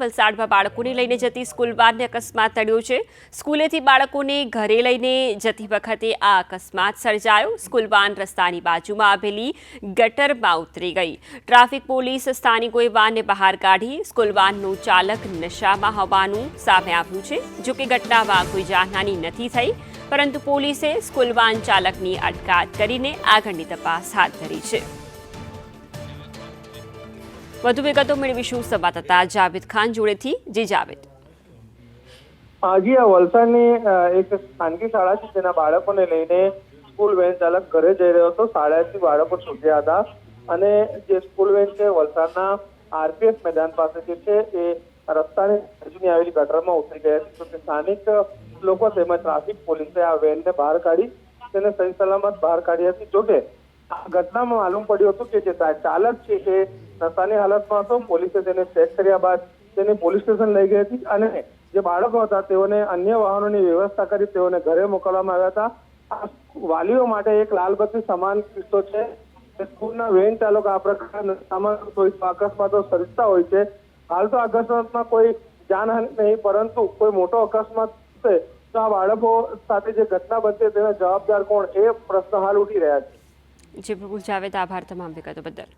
વલસાડમાં બાળકોને લઈને જતી સ્કૂલ વાનને અકસ્માત નડ્યો છે. સ્કૂલેથી બાળકોને ઘરે લઈને જતી વખતે આ અકસ્માત સર્જાયો. સ્કૂલ વાન રસ્તાની બાજુમાં આવેલી ગટરમાં ઉતરી ગઈ. ટ્રાફિક પોલીસ સ્થાનિકોએ વાનને બહાર કાઢી સ્કૂલ વાનનો ચાલક નશામાં હોવાનું સામે આવ્યું છે. જો કે ઘટનામાં કોઈ જાનહાની નથી થઈ, પરંતુ પોલીસે સ્કૂલ વાન ચાલકની અટકાયત કરીને આગળની તપાસ હાથ ધરી છે. વધુ વિગતો મેળવીશું સંવાદદાતા જાવેદ ખાન જોડેથી. જે જાવેદ. આજે આ વલસાડની એક ખાનગી શાળા છે તેના બાળકોને લઈને સ્કૂલ વેન ચાલક ઘરે જઈ રહ્યો હતો. શાળાથી બાળકો છૂટ્યા હતા. અને જે સ્કૂલ વેન છે, વલસાડના આરપીએફ મેદાન પાસે જે છે, એ રસ્તાની બાજુની આવેલી ગટરમાં ઉતરી ગયા છે. તો કે સ્થાનિક લોકો તેમજ ટ્રાફિક પોલીસે આ વેનને બહાર કાઢી, તેને સહી સલામત બહાર કાઢી હતી જોકે આ ઘટનામાં માલુમ પડ્યું હતું કે જે ચાલક છે એ નશાની હાલતમાં હતો પોલીસે તેને ચેક કર્યા બાદ તેને પોલીસ સ્ટેશન લઈ ગઈ હતી અને જે બાળકો હતા તેઓને અન્ય વાહનોની વ્યવસ્થા કરી તેઓને ઘરે મોકલવામાં આવ્યા હતા. વાલીઓ માટે એક લાલબત્તી સમાન કિસ્સો છે. સ્કૂલના વેન ચાલકો આ પ્રકારના અકસ્માતો સર્જતા હોય છે. હાલ તો અકસ્માતમાં કોઈ જાનહાનિ નહીં, પરંતુ કોઈ મોટો અકસ્માત થશે તો આ બાળકો સાથે જે ઘટના બનશે તેના જવાબદાર કોણ એ પ્રશ્ન હાલ ઉઠી રહ્યા છે. જી, પ્રભુ જાવેદ, આભાર તમામ વિગતો બદલ.